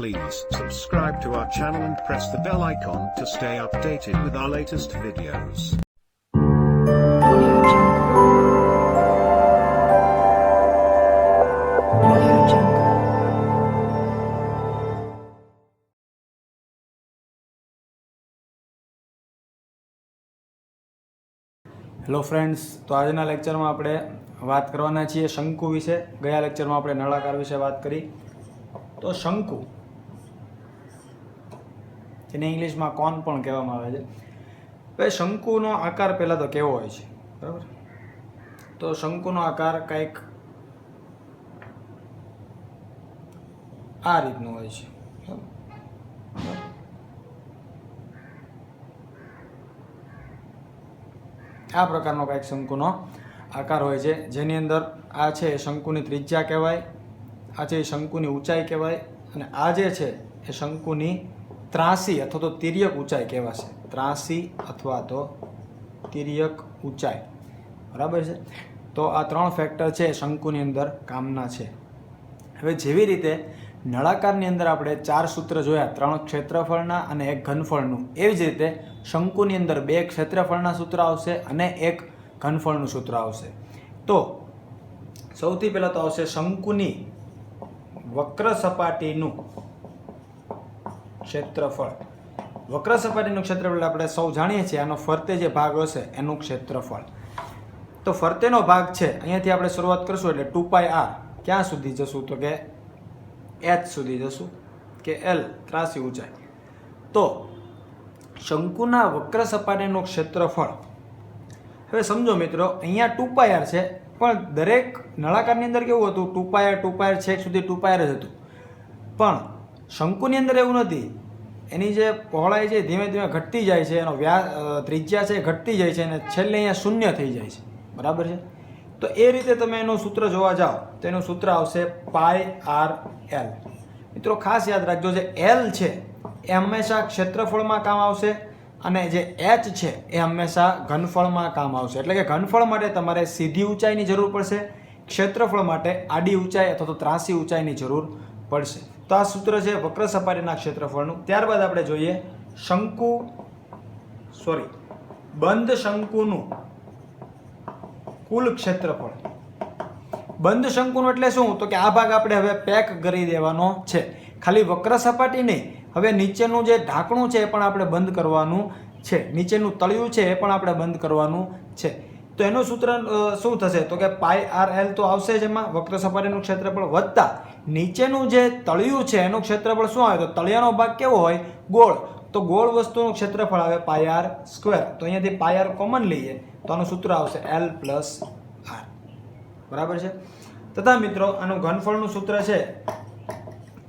Please subscribe to our channel and press the bell icon to stay updated with our latest videos. Hello friends તો આજના લેક્ચરમાં આપણે વાત કરવાના છીએ શંકુ વિશે ગયા લેક્ચરમાં આપણે નળાકાર વિશે વાત કરી તો શંકુ જેને ઇંગ્લિશમાં કોન પણ કહેવામાં આવે છે. હવે શંકુનો આકાર પહેલાં તો કેવો હોય છે? બરાબર? તો શંકુનો આકાર કંઈક આ રીતનો હોય છે. આ પ્રકારનો કાંઈક શંકુનો આકાર હોય છે. જેની અંદર આ છે શંકુની ત્રિજ્યા કહેવાય, આ છે શંકુની ઊંચાઈ કહેવાય, અને આ જે છે એ શંકુની ત્રાસી અથવા તો તિર્યક ઊંચાઈ કહેવાશે. ત્રાસી અથવા તો તિર્યક ઊંચાઈ. બરાબર છે? તો આ ત્રણ ફેક્ટર છે શંકુની અંદર કામના છે. હવે જેવી રીતે નળાકારની અંદર આપણે ચાર સૂત્ર જોયા, ત્રણ ક્ષેત્રફળના અને એક ઘનફળનું. એવી જ રીતે શંકુની અંદર બે ક્ષેત્રફળના સૂત્ર આવશે અને એક ઘનફળનું સૂત્ર આવશે. તો સૌથી પહેલાં તો આવશે શંકુની વક્ર સપાટીનું ક્ષેત્રફળ. વક્ર સપાટીનું ક્ષેત્રફળ આપણે સૌ જાણીએ છીએ, આનો ફરતે જે ભાગ હશે એનું ક્ષેત્રફળ. તો ફરતેનો ભાગ છે, અહીંયાથી આપણે શરૂઆત કરશું એટલે ટુ પાય આર. ક્યાં સુધી જશું? તો કે એચ સુધી જશું, કે એલ ત્રાસી ઊંચાઈ. તો શંકુના વક્ર સપાટીનું ક્ષેત્રફળ. હવે સમજો મિત્રો, અહીંયા ટુ પાયર છે, પણ દરેક નળાકારની અંદર કેવું હતું? ટુ પાયર ટુ પાયર છેક સુધી ટુ પાયર જ હતું. પણ શંકુની અંદર એવું નથી. એની જે પહોળાઈ છે ધીમે ધીમે ઘટતી જાય છે, એનો વ્યા ત્રિજ્યા છે ઘટતી જાય છે અને છેલ્લે અહીંયા શૂન્ય થઈ જાય છે. બરાબર છે? તો એ રીતે તમે એનું સૂત્ર જોવા જાઓ, તો એનું સૂત્ર આવશે પાય આર એલ. મિત્રો ખાસ યાદ રાખજો, જે એલ છે એ હંમેશા ક્ષેત્રફળમાં કામ આવશે અને જે એચ છે એ હંમેશા ઘનફળમાં કામ આવશે. એટલે કે ઘનફળ માટે તમારે સીધી ઊંચાઈની જરૂર પડશે, ક્ષેત્રફળ માટે આડી ઊંચાઈ અથવા તો ત્રાસી ઊંચાઈની જરૂર પડશે. તો આ સૂત્ર છે વક્ર સપાટીના ક્ષેત્રફળનું. ત્યારબાદ આપણે જોઈએ શંકુ સોરી બંધ શંકુનું કુલ ક્ષેત્રફળ. બંધ શંકુનું એટલે શું? તો કે આ ભાગ આપણે હવે પેક કરી દેવાનો છે. ખાલી વક્ર સપાટી નહીં હવે નીચેનું જે ઢાંકણું છે એ પણ આપણે બંધ કરવાનું છે. નીચેનું તળિયું છે એ પણ આપણે બંધ કરવાનું છે. તો એનું સૂત્ર શું થશે? તો કે પાય આર એલ તો આવશે જ એમાં. વક્ર સપાટીનું ક્ષેત્રફળ વધતા નીચેનું જે તળિયું છે, એનું ક્ષેત્રફળ શું આવે? તો તળિયાનો ભાગ કેવો હોય? ગોળ. તો ગોળ વસ્તુનું ક્ષેત્રફળ આવે પાયાર સ્ક્વેર તો અહીંયાથી પાયાર કોમન લઈએ, તો આનું સૂત્ર આવશે એલ પ્લસ આર બરાબર છે? તથા મિત્રો, આનું ઘનફળનું સૂત્ર છે,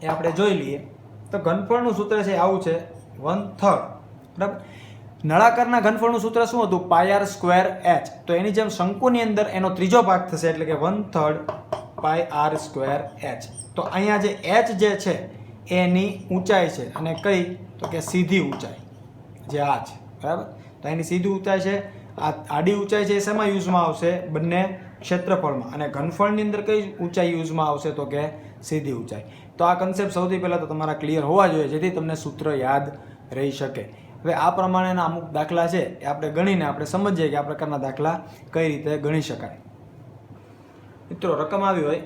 એ આપણે જોઈ લઈએ. તો ઘનફળનું સૂત્ર છે, આવું છે વન થર્ડ બરાબર? નળાકારના ઘનફળનું સૂત્ર શું હતું? પાયાર સ્ક્વેર એચ તો એની જેમ શંકુની અંદર એનો ત્રીજો ભાગ થશે, એટલે કે one third pi R square H તો અહીંયા જે એચ જે છે, એની ઊંચાઈ છે. અને કઈ? તો કે સીધી ઊંચાઈ, જે આ છે. બરાબર? તો એની સીધી ઊંચાઈ છે. આ આડી ઊંચાઈ છે એ શેમાં યુઝમાં આવશે? બંને ક્ષેત્રફળમાં. અને ઘનફળની અંદર કઈ ઊંચાઈ યુઝમાં આવશે? તો કે સીધી ઊંચાઈ. તો આ કન્સેપ્ટ સૌથી પહેલાં તો તમારા ક્લિયર હોવા જોઈએ, જેથી તમને સૂત્ર યાદ રહી શકે. હવે આ પ્રમાણેના અમુક દાખલા છે એ આપણે ગણીને આપણે સમજીએ કે આ પ્રકારના દાખલા કઈ રીતે ગણી શકાય. મિત્રો, રકમ આવી હોય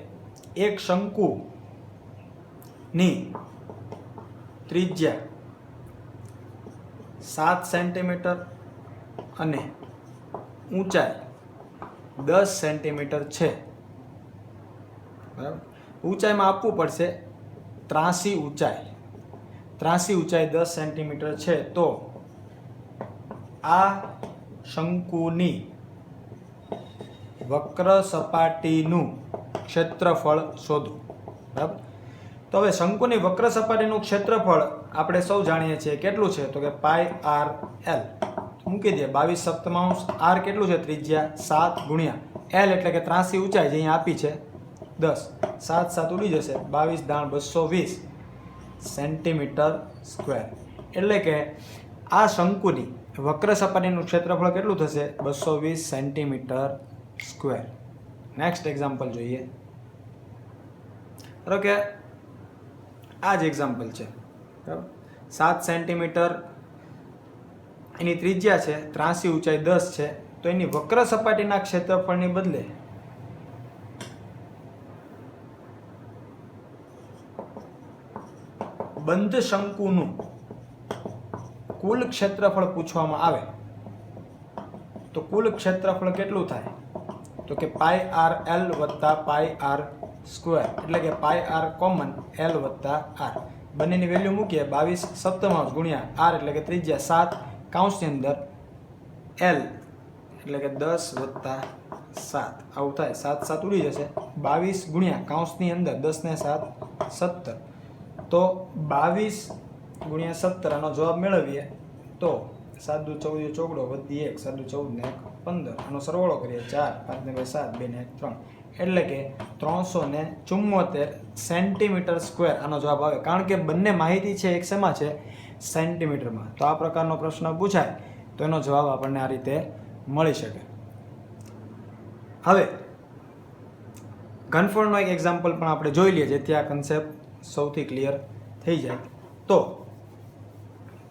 એક શંકુ ની ત્રિજ્યા સાત સેન્ટીમીટર અને ઊંચાઈ દસ સેન્ટીમીટર છે. બરાબર? ઊંચાઈમાં આપવું પડશે ત્રાસી ઊંચાઈ. ત્રાસી ઊંચાઈ દસ સેન્ટીમીટર છે. તો આ શંકુની વક્ર સપાટીનું ક્ષેત્રફળ શોધો. બરાબર? તો હવે શંકુની વક્ર સપાટીનું ક્ષેત્રફળ આપણે સૌ જાણીએ છીએ કેટલું છે? તો કે પાય આર એલ. મૂકી દે. બાવીસ સપ્તમાંશ આર કેટલું છે? ત્રિજ્યા સાત ગુણ્યા એલ એટલે કે ત્રાસી ઊંચાઈ જે અહીંયા આપી છે. દસ. સાત સાત ઉડી જશે. બાવીસ દાણ બસો વીસ સેન્ટીમીટર સ્ક્વેર. એટલે કે આ શંકુની વક્ર સપાટીનું ક્ષેત્રફળ કેટલું થશે? બસો વીસ સેન્ટીમીટર સ્ક્વેર નેક્સ્ટ એક્ઝામ્પલ જોઈએ. ધારો કે આ જ એક્ઝામ્પલ છે. બરાબર? સાત સેન્ટીમીટર એની ત્રિજ્યા છે, ત્રાસી ઊંચાઈ દસ છે, તો એની વક્ર સપાટીના ક્ષેત્રફળની બદલે બંધ શંકુનું કુલ ક્ષેત્રફળ પૂછવામાં આવે. તો કુલ ક્ષેત્રફળ કેટલું થાય? તો કે પાય આર એલ વત્તા પાય આર સ્ક્વેર. એટલે કે પાય આર કોમન, એલ વત્તા આર. બંનેની વેલ્યુ મૂકીએ બાવીસ સપ્તમાંશ ગુણ્યા આર, એટલે કે ત્રિજ્યા સાત કાઉન્સની અંદર એલ, એટલે કે દસ વત્તા સાત. આવું થાય. સાત સાત ઉડી જશે. બાવીસ ગુણ્યા કાઉન્સની અંદર દસ ને સાત સત્તર. તો બાવીસ ગુણ્યા સત્તર આનો જવાબ મેળવીએ તો સાદું ચૌદ ચોકડો વધી એક સાદું ચૌદ ને એક. પંદર આનો સરવાળો કરીએ ચાર, પાંચ ને બે, સાત, બે ને એક, ત્રણ. એટલે કે ત્રણસો ને ચુમ્મોતેર સેન્ટીમીટર સ્ક્વેર. આનો જવાબ આવે. કારણ કે બંને માહિતી છે એક શેમાં છે? સેન્ટીમીટરમાં. તો આ પ્રકારનો પ્રશ્ન પૂછાય. તો એનો જવાબ આપણને આ રીતે મળી શકે. હવે, ઘનફળનો એક એક્ઝામ્પલ પણ આપણે જોઈ લઈએ, જેથી આ કન્સેપ્ટ સૌથી ક્લિયર થઈ જાય. તો,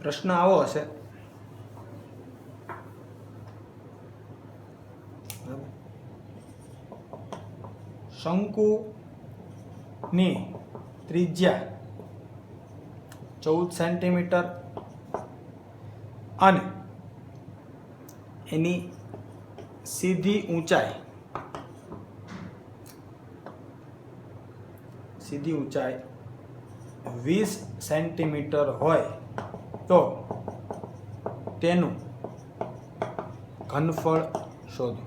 પ્રશ્ન આવો હશે. શંકુની ત્રિજ્યા ચૌદ સેન્ટીમીટર અને એની સીધી ઊંચાઈ સીધી ઊંચાઈ વીસ સેન્ટીમીટર હોય તો તેનું ઘનફળ શોધો.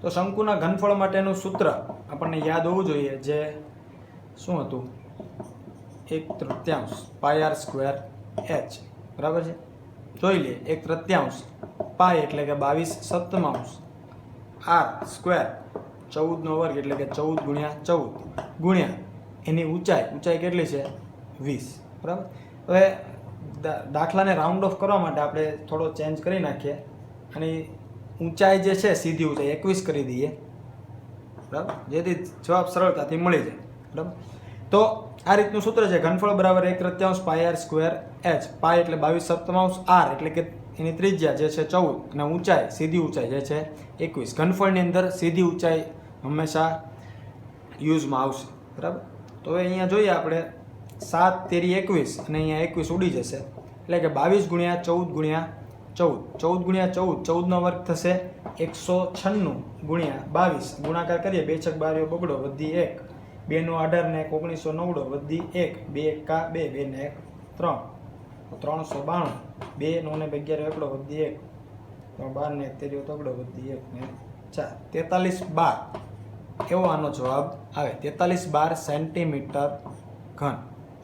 તો શંકુના ઘનફળ માટેનું સૂત્ર આપણને યાદ હોવું જોઈએ જે શું હતું? એક તૃત્યાંશ પાય આર સ્ક્વેર એચ બરાબર છે? જોઈ લઈએ, એક તૃત્યાંશ પાય એટલે કે બાવીસ સપ્તમાંશ આર સ્ક્વેર ચૌદનો વર્ગ એટલે કે ચૌદ ગુણ્યા ચૌદ. ગુણ્યા એની ઊંચાઈ ઊંચાઈ કેટલી છે? વીસ. બરાબર? હવે દાખલાને રાઉન્ડ ઓફ કરવા માટે આપણે થોડો ચેન્જ કરી નાખીએ. અને ઊંચાઈ જે છે, સીધી ઊંચાઈ, એકવીસ કરી દઈએ. બરાબર? જેથી જવાબ સરળતાથી મળી જાય. બરાબર? તો આ રીતનું સૂત્ર છે, ઘનફળ બરાબર એક તૃત્યાંશ pi R square H pi એટલે બાવીસ સપ્તમાંશ આર એટલે કે એની ત્રિજ્યા જે છે ચૌદ, અને ઊંચાઈ સીધી ઊંચાઈ જે છે એકવીસ. ઘનફળની અંદર સીધી ઊંચાઈ હંમેશા યુઝમાં આવશે. બરાબર? તો હવે અહીંયા જોઈએ આપણે, સાત તેરી એકવીસ, અને અહીંયા એકવીસ ઉડી જશે. એટલે કે બાવીસ ગુણ્યા ચૌદ ગુણ્યા ચૌદ. ચૌદ ગુણ્યા ચૌદ, ચૌદનો વર્ગ થશે એકસો છન્નું ગુણ્યા બાવીસ. ગુણાકાર કરીએ, બે છક બારીઓ બગડો, વધી એક. બેનો અઢાર ને એક, ઓગણીસો નવડો, વધી એક. બે એકા બે બે ને એક, ત્રણ. ત્રણસો બાણું. બે નો ને અગિયાર એકડો, વધી એક. ત્રણ બાર ને તેરીઓ તગડો વધી એક ને ચાર. તેતાલીસ બાર. એવો આનો જવાબ આવે. તેતાલીસ બાર સેન્ટીમીટર ઘન.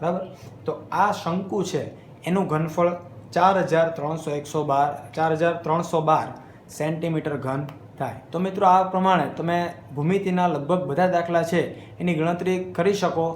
બરાબર? તો આ શંકુ છે, એનું ઘનફળ ચાર હજાર ત્રણસો એકસો બાર, ચાર હજાર ત્રણસો બાર સેન્ટીમીટર ઘન થાય. તો મિત્રો આ પ્રમાણે તમે ભૂમિતિના લગભગ બધા દાખલા છે, એની ગણતરી કરી શકો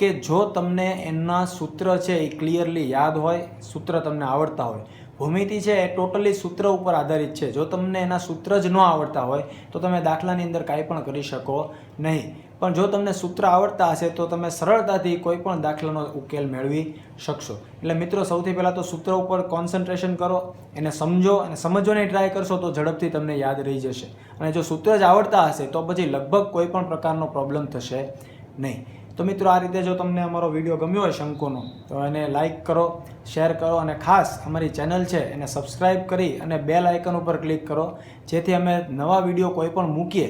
કે જો તમને એના સૂત્ર છે એ ક્લિયરલી યાદ હોય, સૂત્ર તમને આવડતા હોય ભૂમિતિ છે એ ટોટલી સૂત્ર ઉપર આધારિત છે. જો તમને એના સૂત્ર જ ન આવડતા હોય, તો તમે દાખલાની અંદર કાંઈ પણ કરી શકો નહીં. પણ જો તમને સૂત્ર આવડતા હશે, તો તમે સરળતાથી કોઈ પણ દાખલાનો ઉકેલ મેળવી શકશો. એટલે મિત્રો, સૌથી પહેલાં તો સૂત્ર ઉપર કોન્સન્ટ્રેશન કરો, એને સમજો અને સમજવાની ટ્રાય કરશો તો ઝડપથી તમને યાદ રહી જશે. અને જો સૂત્ર જ આવડતા હશે, તો પછી લગભગ કોઈ પણ પ્રકારનો પ્રોબ્લેમ થશે નહીં. તો મિત્રો આ રીતે જો તમને અમારો વીડિયો ગમ્યો હોય શંકુનો, તો એને લાઇક કરો શેર કરો અને ખાસ અમારી ચેનલ છે એને સબસ્ક્રાઈબ કરી અને બેલ આઇકન ઉપર ક્લિક કરો, જેથી અમે નવા વીડિયો કોઈ પણ મૂકીએ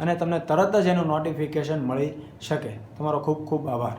અને તમને તરત જ એનું નોટિફિકેશન મળી શકે. તમારો ખૂબ ખૂબ આભાર.